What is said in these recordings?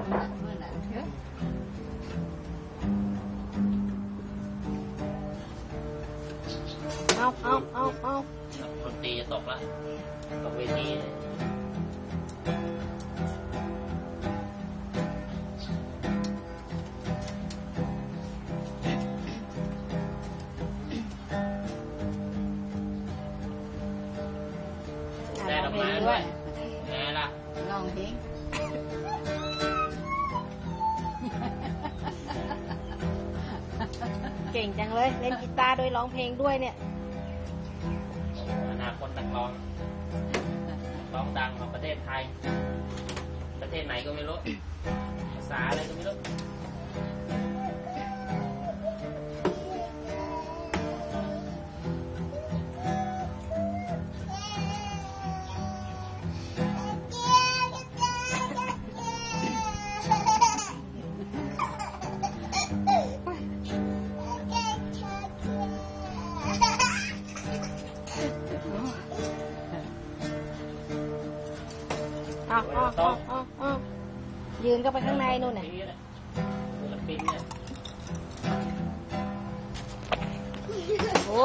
เอาเอาเอาเอาคนตีจะตกละตกเวทีเลยได้ดอกไม้ด้วยไงล่ะลองเเก่งจังเลย เล่นกีตาร์ด้วยร้องเพลงด้วยเนี่ย อนาคตนักร้องนักร้องดังของประเทศไทย ประเทศไหนก็ไม่รู้ ภาษาอะไรก็ไม่รู้ อาเอาเอาเอาเอยืนก็ไปข้างในนู่นน่ะศิลปินเนี่ยโอ้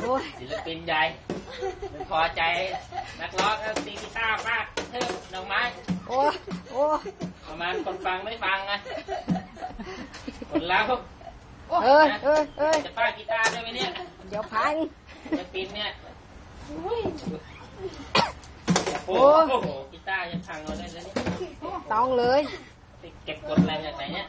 โอ้ยศิลปินใหญ่พอใจ นักร้องตีกีตาร์ฟาดเพิ่มดอกไม้ โอ้โอ้ประมาณคนฟังไม่ฟังไงคนเราโอ้เอ้ยเอ้ยเอ้ยจะฟากีตาร์ได้ไหมเนี่ย เดี๋ยวพังศิลปินเนี่ย โอ้โห ตาร์จะพังเราได้เลยเนี่ยต้องเลย เก็บกดอะไรมาจากไหนเนี่ย